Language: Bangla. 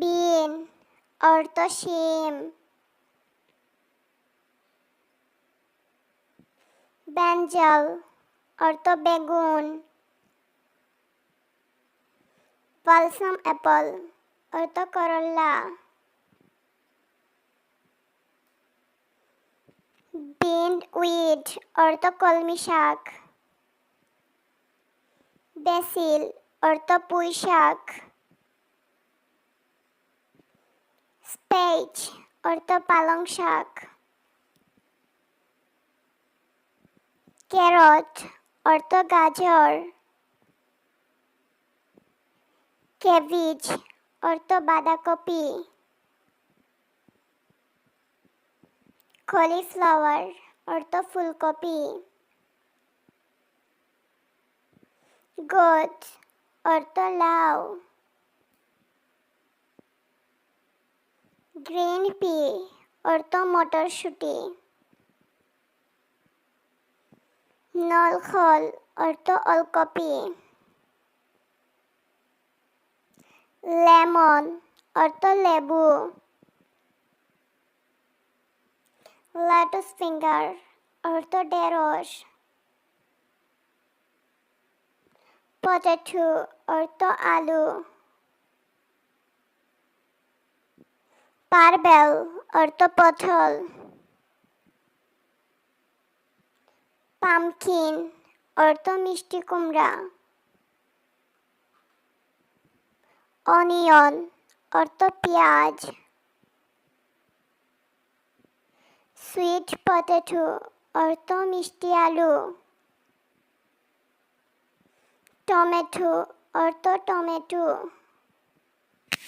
বিন, অর্থ শিম। ব্যাঞ্জল, অর্থ বেগুন। পালসাম অ্যাপল, অর্থ করল্লা বিন্ড উইড, অর্থ কলমি শাক। বেসিল, অর্থ পুঁই শাক। spinach और तो पालंग शाक कैरट और तो गाजर कैबेज और तो बांधाकपी कॉलीफ्लावर और तो फूलकोपी गोद और तो लाव গ্রিন পি, অর্থ মটরশুঁটি নলখল অর্থ অলকপি। লেমন, অর্থ লেবু। লাটুস ফিঙ্গার, অর্থ ঢেঁড়স। পটেটো, অর্থ আলু। পারবেল অর্থ পটল পামকিন অর্থ মিষ্টি কুমড়া, অনিয়ন অর্থ পেঁয়াজ সুইট পটেটো অর্থ মিষ্টি আলু, টমেটো অর্থ টমেটো